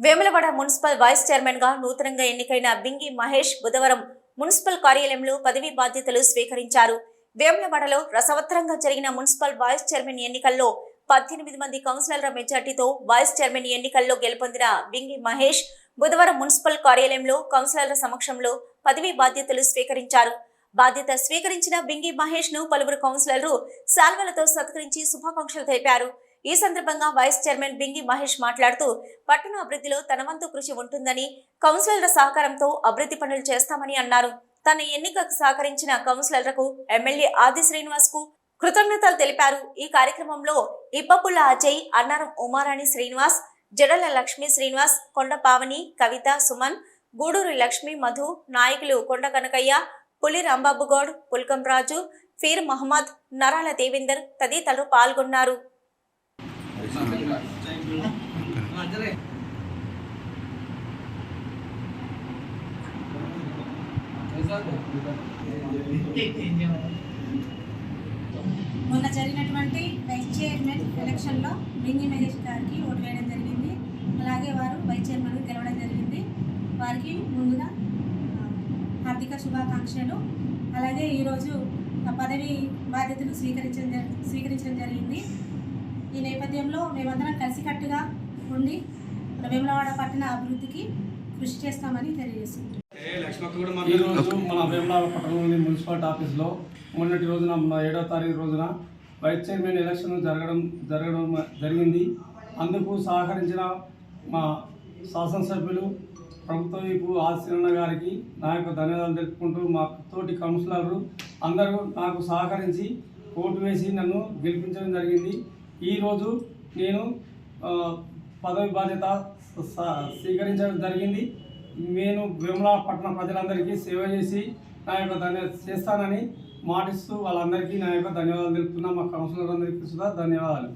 Vemulawada municipal vice చైర్మన్గా నూతనంగా ఎన్నికైన బింగి మహేష్ బుధవారం మున్సిపల్ కార్యాలయంలో పదవీ బాధ్యతలు స్వీకరించారు. వేములవాడలో రసవత్తరంగా జరిగిన మున్సిపల్ వైస్ చైర్మన్ ఎన్నికల్లో పద్దెనిమిది మంది కౌన్సిలర్ల మెజార్టీతో వైస్ చైర్మన్ ఎన్నికల్లో గెలుపొందిన బింగి మహేష్ బుధవారం మున్సిపల్ కార్యాలయంలో కౌన్సిలర్ల సమక్షంలో పదవీ బాధ్యతలు స్వీకరించారు. బాధ్యత స్వీకరించిన బింగి మహేష్ను పలువురు కౌన్సిలర్లు శాల్వలతో సత్కరించి శుభాకాంక్షలు తెలిపారు. ఈ సందర్భంగా వైస్ చైర్మన్ బింగి మహేష్ మాట్లాడుతూ పట్టణ అభివృద్ధిలో తన వంతు కృషి ఉంటుందని కౌన్సిలర్ల సహకారంతో అభివృద్ధి పనులు చేస్తామని అన్నారు. తన ఎన్నికకు సహకరించిన కౌన్సిలర్లకు ఎమ్మెల్యే ఆది శ్రీనివాస్కు కృతజ్ఞతలు తెలిపారు. ఈ కార్యక్రమంలో ఇప్పపుల్ల అజయ్ అన్నారం ఉమారాణి శ్రీనివాస్ జడల లక్ష్మీ శ్రీనివాస్ కొండ పావని కవిత సుమన్ గూడూరు లక్ష్మి మధు నాయకులు కొండ కనకయ్య పులి రాంబాబుగౌడ్ పుల్కం రాజు ఫీర్ మహమ్మద్ నరాల దేవేందర్ తదితరులు పాల్గొన్నారు. మొన్న జరిగినటువంటి వైస్ చైర్మన్ ఎలక్షన్లో బింగి మహేష్ గారికి ఓటు వేయడం జరిగింది. అలాగే వారు వైస్ చైర్మన్ గెలవడం జరిగింది. వారికి ముందుగా హార్దిక శుభాకాంక్షలు. అలాగే ఈరోజు పదవి బాధ్యతలు స్వీకరించడం జరి- స్వీకరించడం జరిగింది. ఈ నేపథ్యంలో మేమందరం కలిసికట్టుగా ఉండి వేములవాడ పట్టణ అభివృద్ధికి కృషి చేస్తామని తెలియజేస్తున్నాం. ఈరోజు మన వేములవాడ పట్టణంలోని మున్సిపాలిటీ ఆఫీస్లో మొన్నటి రోజున మన ఏడో తారీఖు రోజున వైస్ చైర్మన్ ఎలక్షన్ జరగడం జరగడం జరిగింది. అందుకు సహకరించిన మా శాసనసభ్యులు ప్రభుత్వ వైపు ఆశీరణ గారికి నా యొక్క ధన్యవాదాలు తెలుపుకుంటూ మా తోటి కౌన్సిలర్లు అందరూ నాకు సహకరించి ఓటు వేసి నన్ను గెలిపించడం జరిగింది. ఈరోజు నేను పదవి బాధ్యత స- స్వీకరించడం జరిగింది. నేను విమలాపట్నం ప్రజలందరికీ సేవ చేసి నా యొక్క ధన్య చేస్తానని మాటిస్తూ వాళ్ళందరికీ నా యొక్క ధన్యవాదాలు తెలుపుతున్నా. మా కౌన్సిలర్ అందరికీ కూడా ధన్యవాదాలు.